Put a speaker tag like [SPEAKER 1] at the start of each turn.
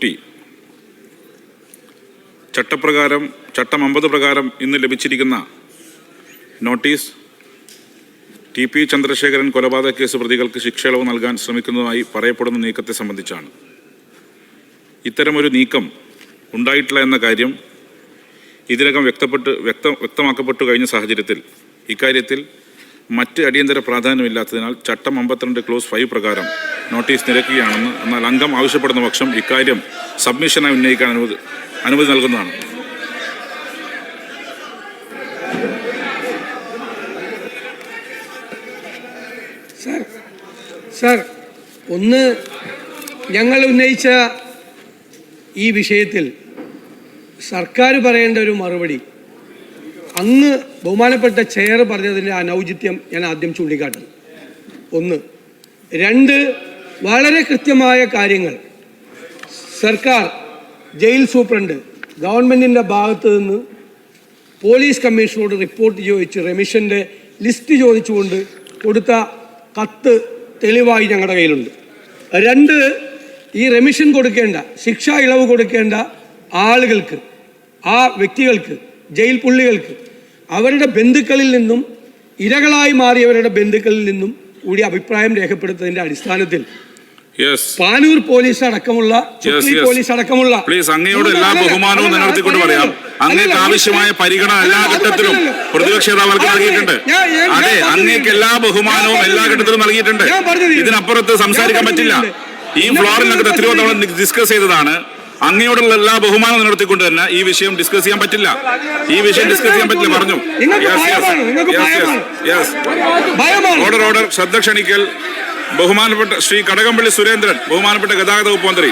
[SPEAKER 1] Fifty ചട്ടപ്രകാരം ചട്ടം അമ്പത് പ്രകാരം ഇന്ന് ലഭിച്ചിരിക്കുന്ന നോട്ടീസ് ടി പി ചന്ദ്രശേഖരൻ കൊലപാതക കേസ് പ്രതികൾക്ക് ശിക്ഷയിളവ് നൽകാൻ ശ്രമിക്കുന്നതായി പറയപ്പെടുന്ന നീക്കത്തെ സംബന്ധിച്ചാണ്. ഇത്തരമൊരു നീക്കം ഉണ്ടായിട്ടില്ല എന്ന കാര്യം ഇതിനകം വ്യക്തപ്പെട്ട് വ്യക്ത വ്യക്തമാക്കപ്പെട്ടു കഴിഞ്ഞ സാഹചര്യത്തിൽ. ഇക്കാര്യത്തിൽ മറ്റ് അടിയന്തര പ്രാധാന്യമില്ലാത്തതിനാൽ ചട്ടം അമ്പത്തിരണ്ട് ക്ലോസ് ഫൈവ് പ്രകാരം നോട്ടീസ് നിരക്കുകയാണെന്ന് എന്നാൽ അംഗം ആവശ്യപ്പെടുന്ന പക്ഷം ഇക്കാര്യം സബ്മിഷനായി ഉന്നയിക്കാൻ അനുമതി അനുമതി നൽകുന്നതാണ്.
[SPEAKER 2] സാർ ഒന്ന് ഞങ്ങൾ ഉന്നയിച്ച ഈ വിഷയത്തിൽ സർക്കാർ പറയേണ്ട ഒരു മറുപടി. അങ്ങ് ബഹുമാനപ്പെട്ട ചെയർ പറഞ്ഞതിന്റെ അനൗചിത്യം ഞാൻ ആദ്യം ചൂണ്ടിക്കാട്ടുന്നു. ഒന്ന്. രണ്ട് വളരെ കൃത്യമായ കാര്യങ്ങൾ. സർക്കാർ ജയിൽ സൂപ്രണ്ട് ഗവൺമെന്റിന്റെ ഭാഗത്ത് നിന്ന് പോലീസ് കമ്മീഷനോട് റിപ്പോർട്ട് ചോദിച്ച് റെമിഷന്റെ ലിസ്റ്റ് ചോദിച്ചുകൊണ്ട് കൊടുത്ത കത്ത് തെളിവായി ഞങ്ങളുടെ കയ്യിലുണ്ട്. രണ്ട് ഈ റെമിഷൻ കൊടുക്കേണ്ട ശിക്ഷാ ഇളവ് കൊടുക്കേണ്ട ആളുകൾക്ക് ആ വ്യക്തികൾക്ക് ജയിൽ പുള്ളികൾക്ക് അവരുടെ ബന്ധുക്കളിൽ നിന്നും ഇരകളായി മാറിയവരുടെ ബന്ധുക്കളിൽ നിന്നും കൂടി അഭിപ്രായം രേഖപ്പെടുത്തതിന്റെ അടിസ്ഥാനത്തിൽ പാനൂർ പോലീസ് അടക്കമുള്ള പോലീസ് അടക്കമുള്ള
[SPEAKER 1] പ്ലീസ് അങ്ങയോട് എല്ലാ ബഹുമാനവും നിലനിർത്തിക്കൊണ്ട് പറയാം. അങ്ങേക്ക് ആവശ്യമായ പരിഗണന എല്ലാ ഘട്ടത്തിലും. പ്രതിപക്ഷ നേതാവർക്ക് നൽകിയിട്ടുണ്ട്. അതെ അങ്ങേക്ക് എല്ലാ ബഹുമാനവും എല്ലാ ഘട്ടത്തിലും നൽകിയിട്ടുണ്ട്. ഇതിനപ്പുറത്ത് സംസാരിക്കാൻ പറ്റില്ല. ഈ
[SPEAKER 2] ഫ്ലോറിൽ
[SPEAKER 1] ഫ്ലോറിനകത്ത് എത്രയോ തവണ ഡിസ്കസ് ചെയ്തതാണ്. അങ്ങയോടുള്ള എല്ലാ ബഹുമാനവും നിലനിർത്തിക്കൊണ്ട് തന്നെ ഈ വിഷയം ഡിസ്കസ് ചെയ്യാൻ പറ്റില്ല. ഈ വിഷയം ഡിസ്കസ് ചെയ്യാൻ പറ്റില്ല. പറഞ്ഞു. ഓർഡർ ഓർഡർ ശ്രദ്ധ ക്ഷണിക്കൽ. ബഹുമാനപ്പെട്ട ശ്രീ കടകംപള്ളി സുരേന്ദ്രൻ ബഹുമാനപ്പെട്ട ഗതാഗത വകുപ്പ് മന്ത്രി.